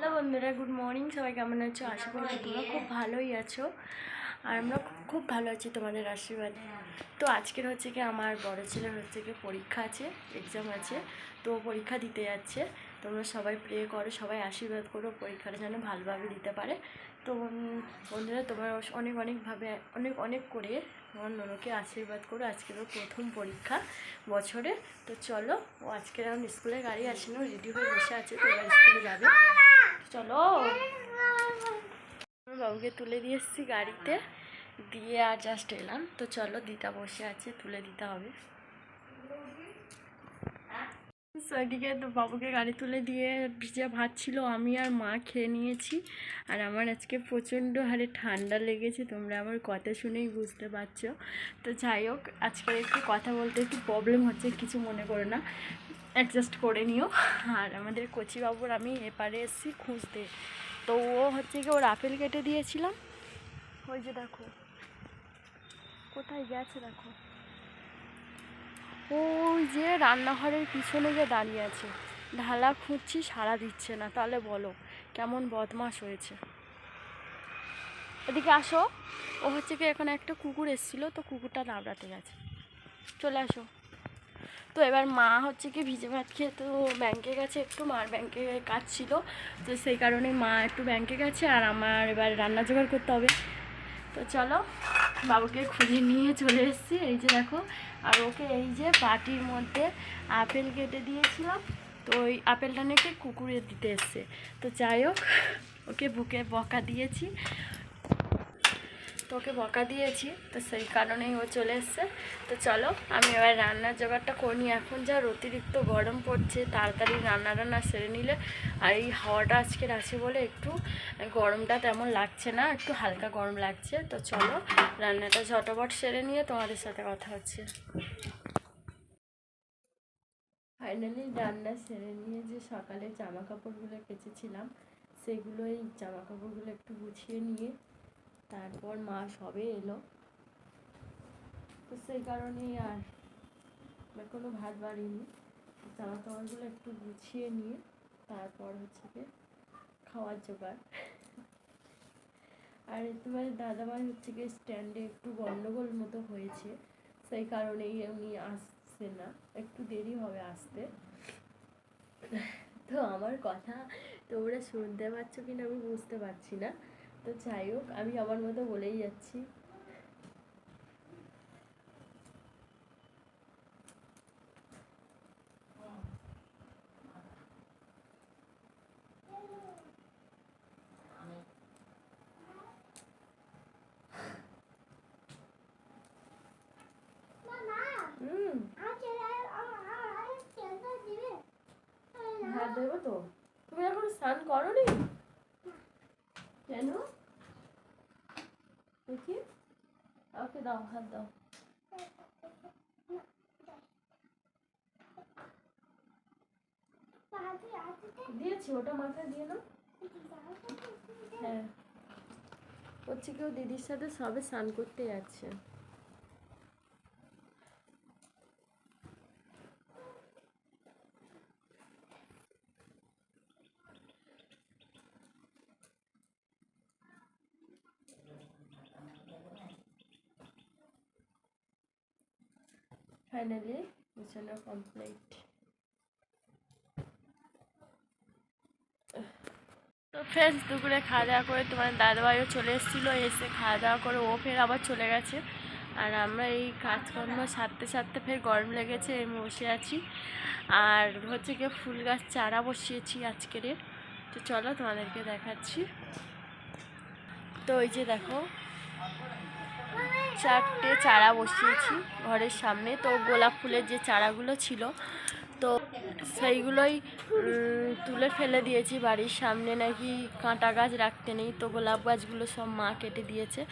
Hello বন্ধুরা good morning সবাই কেমন আছো? আশা করি তোমরা খুব ভালোই আছো। আর আমরা খুব- ভালো আছি তোমাদের আশীর্বাদ। তো আজকের হচ্ছে কি আমার বড় ছেলের হচ্ছে কি পরীক্ষা আছে এক্সাম আছে। তো ও পরীক্ষা দিতে যাচ্ছে। তোমরা সবাই প্রে করো সবাই আশীর্বাদ করো পরীক্ষাটা যেন ভালোভাবে দিতে পারে। তো বন্ধুরা তোমরা অনেক অনেকভাবে অনেক অনেক করে আমার ননকে আশীর্বাদ করো। আজকের ওর প্রথম পরীক্ষা বছরে। তো চলো ও আজকের এখন স্কুলে গাড়ি আসেনি রেডি হয়ে বসে আছে তো স্কুলে যাবে। চলো। বাবুকে তুলে দিয়ে এসেছি গাড়িতে। দিয়ে আর জাস্ট এলাম। তো চলো দিতা বসে আছে, তুলে দিতে হবে। এদিকে তো বাবুকে গাড়ি তুলে দিয়ে ভিজে ভাত ছিল, আমি আর মা খেয়ে নিয়েছি। আর আমার আজকে প্রচণ্ড হারে ঠান্ডা লেগেছে, তোমরা আমার কথা শুনেই বুঝতে পারছ। তো যাই হোক, আজকে একটু কথা বলতে একটু প্রবলেম হচ্ছে, কিছু মনে করো না। অ্যাডজাস্ট করে নিও। আর আমাদের কচিবাবুর আমি এপারে এসেছি খুঁজতে। তো ও হচ্ছে কি ওর আপেল কেটে দিয়েছিলাম। ওই যে দেখো, কোথায় গেছে দেখো। ওই যে রান্নাঘরের পিছনে যে দাঁড়িয়ে আছে। ঢালা খুঁজছি, সাড়া দিচ্ছে না। তাহলে বলো, কেমন বদমাস হয়েছে? এদিকে আসো। ও হচ্ছে কি এখানে একটা কুকুর এসেছিল, তো কুকুরটা দাবড়াতে গেছে। চলে আসো। তো এবার মা হচ্ছে কি ভিজে ভাত খেয়ে তো ব্যাংকে গেছে একটু, মার ব্যাংকে কাজ ছিল। তো সেই কারণে মা একটু ব্যাংকে গেছে আর আমার এবার রান্না জোগাড় করতে হবে। তো চলো, বাবুকে খুঁজে নিয়ে চলে এসেছি। এই যে দেখো, আর ওকে এই যে বাটির মধ্যে আপেল কেটে দিয়েছিলাম। তো ওই আপেলটা নাকি কুকুরে দিতে এসছে। তো যাই হোক, ওকে বুকে বকা দিয়েছি। তো ওকে বকা দিয়েছি, তো সেই কারণেই ও চলে এসছে। তো চলো, আমি এবার রান্নার জোগাড়টা করি। এখন যা অতিরিক্ত গরম পড়ছে, তাড়াতাড়ি রান্না রান্না সেরে নিলে। আর এই হাওয়াটা আজকের আছে বলে একটু গরমটা তেমন লাগছে না, একটু হালকা গরম লাগছে। তো চলো, রান্নাটা ঝটপট সেরে নিয়ে তোমাদের সাথে কথা হচ্ছে। ফাইনালি রান্না সেরে নিয়ে যে সকালে জামা কাপড়গুলো কেচেছিলাম সেগুলো এই জামা কাপড়গুলো একটু গুছিয়ে নিয়ে তারপর মা সবে এলো। তো সেই কারণেই আর কোনো ভাত বাড়িনি জামা কাপড়গুলো একটু গুছিয়ে নিয়ে তারপর হচ্ছে গিয়ে খাওয়ার জোগাড়। আর তোমার দাদাভাই হচ্ছে গিয়ে স্ট্যান্ডে একটু গন্ডগোল মতো হয়েছে। সেই কারণেই উনি আসছে না। একটু দেরি হবে আসতে। তো আমার কথা তোমরা শুনতে পাচ্ছ কিনা আমি বুঝতে পারছি না। তো যাই হোক আমি আমার মতো বলেই যাচ্ছি। দেবো তো? তুমি এখন স্নান করোনি? কেন? দেখি। ওকে দাও, হাত দাও। দিয়েছি, ওটা মাথায় দিয়ে নাও। হ্যাঁ। হচ্ছে কেউ দিদির সাথে সবে স্নান করতে যাচ্ছে। ফাইনালি বিছানা কমপ্লিট তো ফ্রেন্ডস দুপুরে খাওয়া দাওয়া করে তোমার দাদাভাইও চলে এসেছিল, এসে খাওয়া দাওয়া করে ও ফের আবার চলে গেছে। আর আমরা এই কাজকর্ম সারতে সারতে ফের গরম লেগেছে, আমি বসে আছি। আর হচ্ছে গিয়ে ফুল গাছ চারা বসিয়েছি আজকের। তো চলো তোমাদেরকে দেখাচ্ছি। তো ওই যে দেখো চারটে চারা বসিয়েছি ঘরের সামনে। তো গোলাপ ফুলের যে চারাগুলো ছিল তো সেইগুলোই তুলে ফেলে দিয়েছি বাড়ির সামনে। নাকি কাঁটা গাছ রাখতে নেই তো গোলাপ গাছগুলো সব মা কেটে দিয়েছে।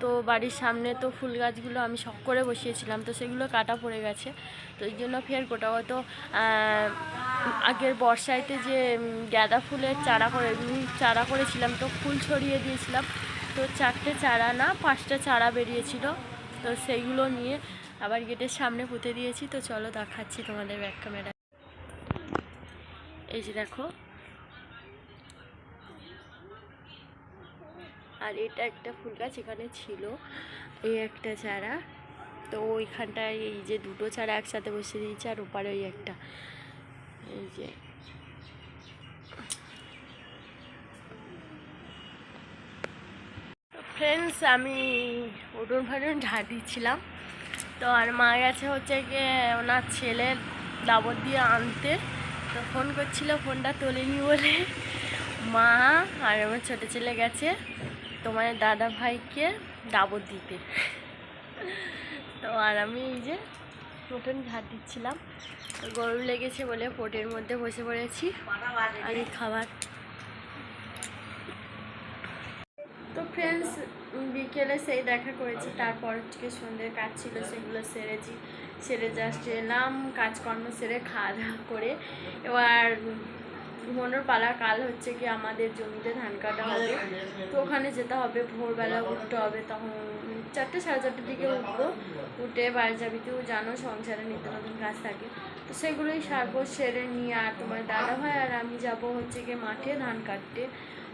তো বাড়ির সামনে তো ফুল গাছগুলো আমি শখ করে বসিয়েছিলাম তো সেগুলো কাটা পড়ে গেছে। তো এই জন্য ফের গোটাগত আহ, আগের বর্ষাইতে যে গাঁদা ফুলের চারা করে চারা করেছিলাম তো ফুল ছড়িয়ে দিয়েছিলাম। তো চারটে চারা না, পাঁচটা চারা বেরিয়েছিল। তো সেইগুলো নিয়ে আবার গেটের সামনে পুঁতে দিয়েছি। তো চলো দেখাচ্ছি তোমাদের ব্যাক ক্যামেরা এই যে দেখো। আর এটা একটা ফুল গাছ এখানে ছিল। এই একটা চারা। তো ওইখানটায় এই যে দুটো চারা একসাথে বসে দিয়েছে আর ওপারে ওই একটা। এই যে ফ্রেন্ডস আমি উঠোন ফাটুন দিচ্ছিলাম। তো আর মা গেছে হচ্ছে গিয়ে ওনার ছেলের দাবত দিয়ে আনতে। তো ফোন করছিল ফোনটা তোলেনি বলে। মা আর আমার ছোটো ছেলে গেছে তোমার দাদা ভাইকে দাবত দিতে। তো আর আমি এই যে উঠোন ঝাড় দিচ্ছিলাম। গরম লেগেছে বলে পোটের মধ্যে বসে পড়েছি। আর খাবার তো ফ্রেন্ডস বিকেলে সেই দেখা করেছি। তারপর থেকে সন্ধ্যের কাজ ছিল, সেগুলো সেরেছি সেরে জাস্ট এলাম, কাজকর্ম সেরে খাওয়া দাওয়া করে। এবার ঘুমানোর পালা, কাল হচ্ছে কি আমাদের জমিতে ধান কাটা হবে। তো ওখানে যেতে হবে, ভোরবেলা উঠতে হবে, তখন চারটে সাড়ে চারটের দিকে উঠবো। উঠে বাড়ি যাবি তুই জানো, সংসারে নিত্য নতুন কাজ থাকে। তো সেগুলোই সারবো সেরে নিয়ে আর তোমার দাদা ভাই আর আমি যাব হচ্ছে গিয়ে মাঠে ধান কাটতে।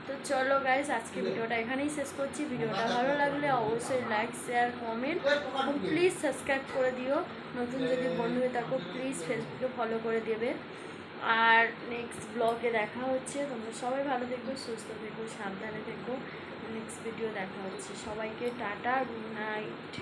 তো চলো গাইস আজকে ভিডিওটা এখানেই শেষ করছি। ভিডিওটা ভালো লাগলে অবশ্যই লাইক শেয়ার কমেন্ট এবং প্লিজ সাবস্ক্রাইব করে দিও। নতুন যদি বন্ধু হয়ে থাকো প্লিজ ফেসবুকে ফলো করে দেবে। আর নেক্সট ব্লগে দেখা হচ্ছে। তোমরা সবাই ভালো থেকো, সুস্থ থেকো, সাবধানে থেকো। নেক্সট ভিডিও দেখা হচ্ছে। সবাইকে টাটা গুড নাইট